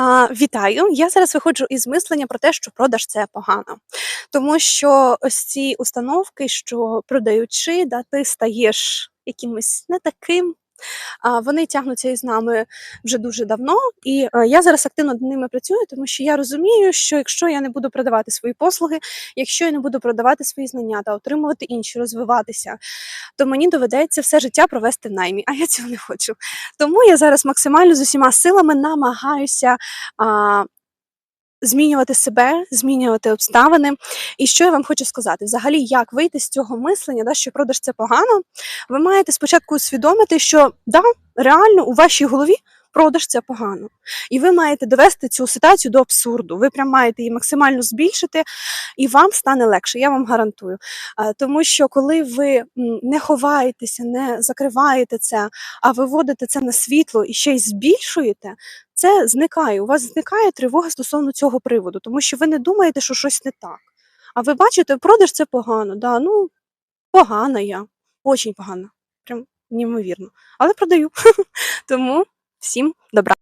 А, вітаю! Я зараз виходжу із мислення про те, що продаж це погано. Тому що ось ці установки, що продаючи, да, ти стаєш якимось не таким. Вони тягнуться із нами вже дуже давно, і е, я зараз активно над ними працюю, тому що я розумію, що якщо я не буду продавати свої послуги, якщо я не буду продавати свої знання та отримувати інші, розвиватися, то мені доведеться все життя провести в наймі, а я цього не хочу. Тому я зараз максимально з усіма силами намагаюся змінювати себе, змінювати обставини. І що я вам хочу сказати? Взагалі, як вийти з цього мислення, да, що продаж це погано, ви маєте спочатку усвідомити, що да, реально у вашій голові. Продаж це погано, і ви маєте довести цю ситуацію до абсурду. Ви прям маєте її максимально збільшити, і вам стане легше. Я вам гарантую. Тому що коли ви не ховаєтеся, не закриваєте це, а виводите це на світло і ще й збільшуєте, це зникає. У вас зникає тривога стосовно цього приводу, тому що ви не думаєте, що щось не так. А ви бачите, продаж це погано. Да, ну погана я, очень погана, прям неймовірно. Але продаю. Тому всім добра.